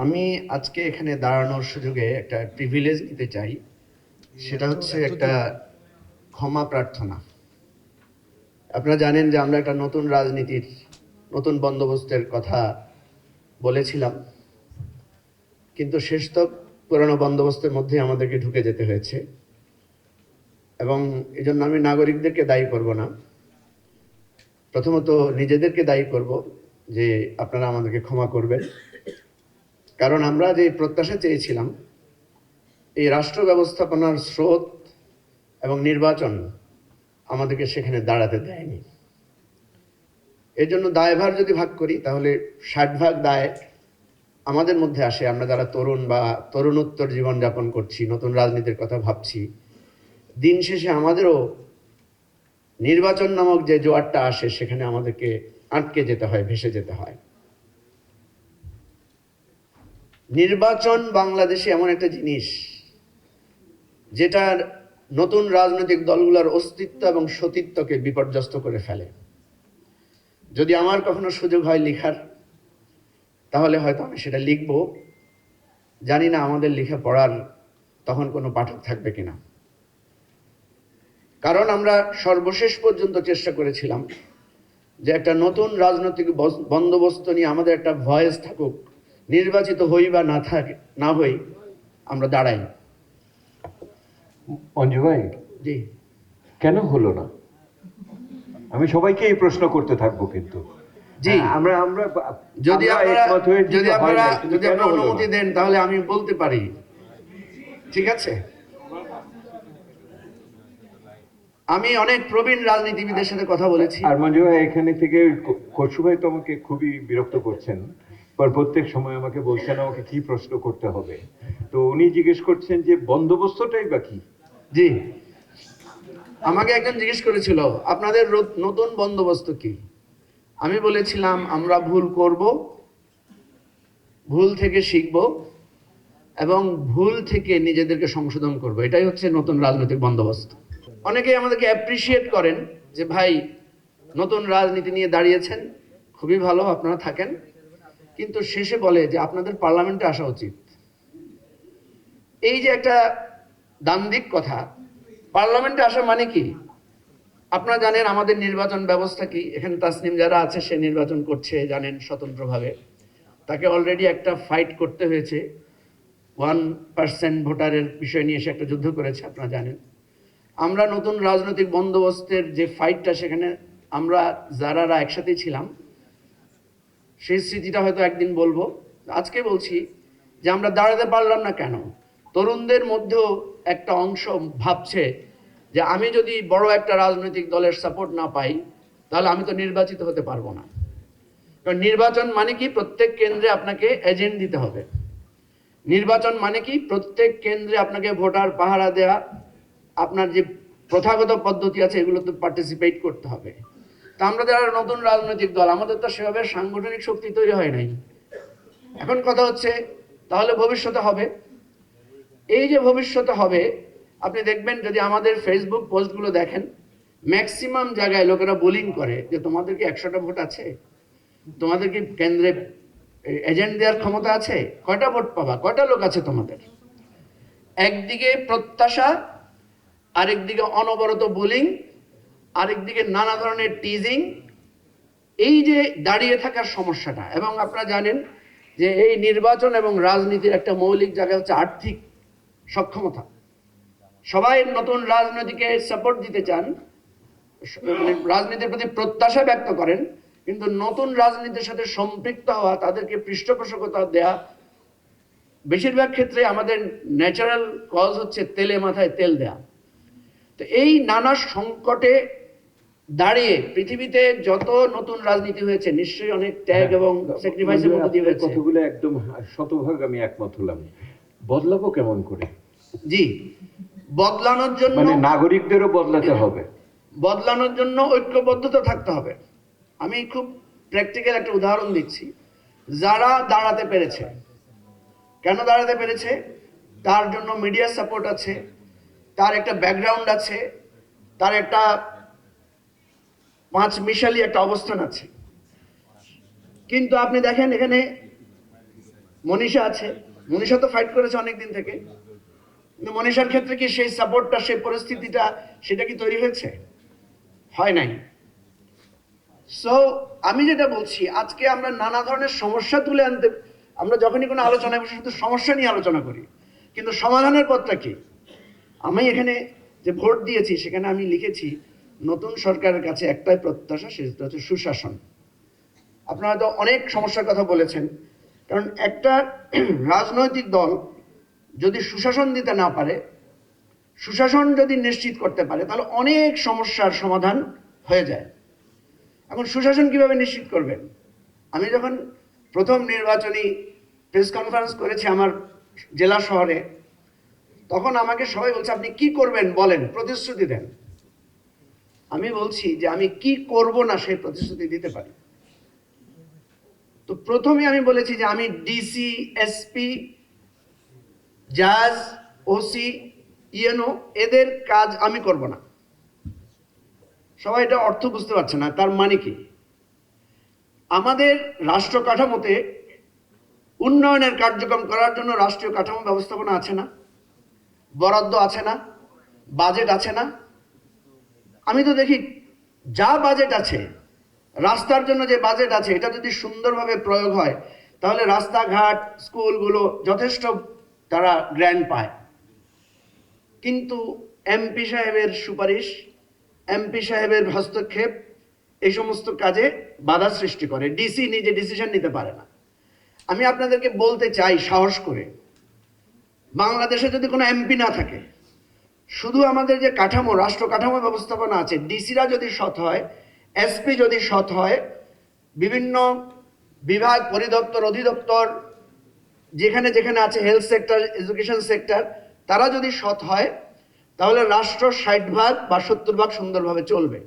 আমি আজকে এখানে দাঁড়ানোর সুযোগে একটা প্রিভিলেজ নিতে চাই। সেটা হচ্ছে একটা ক্ষমা প্রার্থনা। আপনারা জানেন যে আমরা একটা নতুন রাজনীতির নতুন বন্দোবস্তের কথা বলেছিলাম। কিন্তু শেষ তো পুরানো বন্দোবস্তের মধ্যে আমাদেরকে ঢুকে যেতে হয়েছে। এবং এই জন্য আমি নাগরিকদেরকে দায়ী করব না। প্রথমত নিজেদেরকে দায়ী করব যে আপনারা আমাদেরকে ক্ষমা করবেন। কারণ আমরা যে প্রত্যাশা চেয়েছিলাম, এই রাষ্ট্র ব্যবস্থাপনার স্রোত এবং নির্বাচন আমাদেরকে সেখানে দাঁড়াতে দেয়নি। এর জন্য দায়ভার যদি ভাগ করি, তাহলে ষাট ভাগ দায় আমাদের মধ্যে আসে। আমরা যারা তরুণ বা তরুণোত্তর জীবনযাপন করছি, নতুন রাজনীতির কথা ভাবছি, দিন শেষে আমাদেরও নির্বাচন নামক যে জোয়ারটা আসে, সেখানে আমাদেরকে আটকে যেতে হয়, ভেসে যেতে হয়। নির্বাচন বাংলাদেশে এমন একটা জিনিস যেটার নতুন রাজনৈতিক দলগুলোর অস্তিত্ব এবং সতীত্বকে বিপর্যস্ত করে ফেলে। যদি আমার কখনো সুযোগ হয় লেখার, তাহলে হয়তো আমি সেটা লিখব। জানি না আমাদের লিখে পড়ার তখন কোনো পাঠক থাকবে কিনা। কারণ আমরা সর্বশেষ পর্যন্ত চেষ্টা করেছিলাম যে একটা নতুন রাজনৈতিক বস- বন্দোবস্ত নিয়ে আমাদের একটা ভয়েস থাকুক। নির্বাচিত হই বা না থাকে না হই আমরা দাঁড়াই। অঞ্জু ভাই জি। কেন হলো না? আমি সবাইকে এই প্রশ্ন করতে থাকব কিন্তু। জি। হ্যাঁ, আমরা আমরা যদি যদি আপনারা যদি আপনারা অনুমতি দেন তাহলে আমি বলতে পারি। ঠিক আছে? আমি অনেক প্রবীণ রাজনীতিবিদের সাথে কথা বলেছি। আর মঞ্জু ভাই এখানে থেকে কচু ভাই তো আমাকে খুবই বিরক্ত করছেন। প্রত্যেক সময় আমাকে বলছেন, আমাকে কি প্রশ্ন করতে হবে? তো উনি জিজ্ঞেস করছেন যে, বন্দোবস্তটাই বা কি? জি। আমাকে একজন জিজ্ঞেস করেছিল, আপনাদের নতুন বন্দোবস্ত কি? আমি বলেছিলাম, আমরা ভুল করব, ভুল থেকে শিখব এবং ভুল থেকে নিজেদেরকে সংশোধন করব। এটাই হচ্ছে নতুন রাজনৈতিক বন্দোবস্ত। অনেকেই আমাদেরকে অ্যাপ্রিসিয়েট করেন যে, ভাই, নতুন রাজনীতি নিয়ে দাঁড়িয়েছেন, খুবই ভালো, আপনারা থাকেন। কিন্তু শেষে বলে যে আপনাদের পার্লামেন্টে আসা উচিত। এই যে একটা দান্দিক কথা, পার্লামেন্টে আসা মানে কি? আপনারা জানেন আমাদের নির্বাচন ব্যবস্থা কি? এখানে তাসনিম যারা আছে, সে নির্বাচন করছে, জানেন স্বতন্ত্রভাবে। তাকে অলরেডি একটা ফাইট করতে হয়েছে। ওয়ান পার্সেন্ট ভোটারের বিষয় নিয়ে সে একটা যুদ্ধ করেছে, আপনারা জানেন। আমরা নতুন রাজনৈতিক বন্দোবস্তের যে ফাইটটা সেখানে আমরা যারারা একসাথেই ছিলাম সেই স্মৃতিটা হয়তো একদিন বলব। আজকে বলছি যে আমরা দাঁড়াতে পারলাম না কেন? তরুণদের মধ্যেও একটা অংশ ভাবছে যে আমি যদি বড় একটা রাজনৈতিক দলের সাপোর্ট না পাই, তাহলে আমি তো নির্বাচিত হতে পারব না। কারণ নির্বাচন মানে কি? প্রত্যেক কেন্দ্রে আপনাকে এজেন্ট দিতে হবে। নির্বাচন মানে কি? প্রত্যেক কেন্দ্রে আপনাকে ভোটার পাহারা দেয়া, আপনার যে প্রথাগত পদ্ধতি আছে, এগুলোতে পার্টিসিপেট করতে হবে। তা আমরা যারা নতুন রাজনৈতিক দল, আমাদের তো সেভাবে সাংগঠনিক শক্তি তৈরি হয় নাই। এখন কথা হচ্ছে, তাহলে ভবিষ্যতে হবে? এই যে ভবিষ্যতে হবে, আপনি দেখবেন যদি আমাদের ফেসবুক পোস্টগুলো দেখেন ম্যাক্সিমাম জায়গায় লোকেরা বোলিং করে যে তোমাদের কি একশোটা ভোট আছে? তোমাদের কি কেন্দ্রে এজেন্ট দেওয়ার ক্ষমতা আছে? কয়টা ভোট পাবা? কয়টা লোক আছে তোমাদের? একদিকে প্রত্যাশা, আরেকদিকে অনবরত বোলিং আরেকদিকে নানা ধরনের টিজিং এই যে দাঁড়িয়ে থাকার সমস্যাটা, এবং আপনারা জানেন যে এই নির্বাচন এবং রাজনীতির একটা মৌলিক জায়গা হচ্ছে আর্থিক সক্ষমতা। সবাই নতুন রাজনীতিকে সাপোর্ট দিতে চান মানে রাজনীতির প্রতি প্রত্যাশা ব্যক্ত করেন, কিন্তু নতুন রাজনীতির সাথে সম্পৃক্ত হওয়া, তাদেরকে পৃষ্ঠপোষকতা দেয়া, বেশিরভাগ ক্ষেত্রে আমাদের ন্যাচারাল কজ হচ্ছে তেলে মাথায় তেল দেয়া। তো এই নানা সংকটে দাঁড়িয়ে পৃথিবীতে যত নতুন রাজনীতি হয়েছে নিশ্চয়ই অনেক ত্যাগ এবং স্যাক্রিফাইসের মধ্যে দিয়ে হয়েছে। কথাগুলো একদম শতভাগ আমি একমত হলাম। বদলাবো কেমন করে? জি বদলানোর জন্য মানে নাগরিকদেরও বদলাতে হবে। বদলানোর জন্য ঐক্যবদ্ধতা থাকতে হবে। আমি খুব প্র্যাকটিক্যাল একটা উদাহরণ দিচ্ছি। যারা দাঁড়াতে পেরেছে কেন দাঁড়াতে পেরেছে? তার জন্য মিডিয়া সাপোর্ট আছে তার একটা ব্যাকগ্রাউন্ড আছে তার একটা পাঁচ মিশালি একটা অবস্থান আছে। কিন্তু আপনি দেখেন এখানে মনীষা আছে। মনীষা তো ফাইট করেছে অনেক দিন থেকে। কিন্তু মনীষার ক্ষেত্রে কি সেই সাপোর্টটা সেই পরিস্থিতিটা, সেটা কি তৈরি হয়েছে? হয় নাই। সো আমি যেটা বলছি, আজকে আমরা নানা ধরনের সমস্যা তুলে আনতে, আমরা যখনই কোনো আলোচনায় বসে শুধু সমস্যা নিয়ে আলোচনা করি। কিন্তু সমাধানের পথটা কি? আমি এখানে যে ভোট দিয়েছি, সেখানে আমি লিখেছি নতুন সরকারের কাছে একটাই প্রত্যাশা, সেটা হচ্ছে সুশাসন। আপনারা তো অনেক সমস্যার কথা বলেছেন, কারণ একটা রাজনৈতিক দল যদি সুশাসন দিতে না পারে, সুশাসন যদি নিশ্চিত করতে পারে, তাহলে অনেক সমস্যার সমাধান হয়ে যায়। এখন সুশাসন কীভাবে নিশ্চিত করবেন? আমি যখন প্রথম নির্বাচনী প্রেস কনফারেন্স করেছি আমার জেলা শহরে, তখন আমাকে সবাই বলছে, আপনি কি করবেন বলেন, প্রতিশ্রুতি দেন। আমি বলছি যে আমি কি করব না সেই প্রতিশ্রুতি দিতে পারি। তো প্রথমে আমি বলেছি যে আমি ডিসি এসপি জাজ ওসি ইএনও এদের কাজ আমি করব না। সবাই এটা অর্থ বুঝতে পারছে না, তার মানে কি? আমাদের রাষ্ট্র কাঠামোতে উন্নয়নের কার্যক্রম করার জন্য রাষ্ট্রীয় কাঠামো ব্যবস্থাপনা আছে না, বরাদ্দ আছে না, বাজেট আছে না আমি তো দেখি যা বাজেট আছে, রাস্তার জন্য যে বাজেট আছে, এটা যদি সুন্দরভাবে প্রয়োগ হয়, তাহলে রাস্তাঘাট, স্কুলগুলো যথেষ্ট তারা গ্র্যান্ড পায়। কিন্তু এমপি সাহেবের সুপারিশ, এমপি সাহেবের হস্তক্ষেপ, এই সমস্ত কাজে বাধা সৃষ্টি করে। ডিসি নিজে ডিসিশন নিতে পারে না। আমি আপনাদেরকে বলতে চাই সাহস করে। বাংলাদেশে যদি কোনো এমপি না থাকে শুধু আমাদের যে কাঠামো, রাষ্ট্র কাঠামো ব্যবস্থাপনা আছে, ডিসিরা যদি সৎ হয়, এসপি যদি সৎ হয়, বিভিন্ন বিভাগ পরিদপ্তর, অধিদপ্তর, যেখানে যেখানে আছে হেলথ সেক্টর এডুকেশন সেক্টর তারা যদি সৎ হয়, তাহলে রাষ্ট্র ষাট ভাগ বা সত্তর ভাগ সুন্দরভাবে চলবে।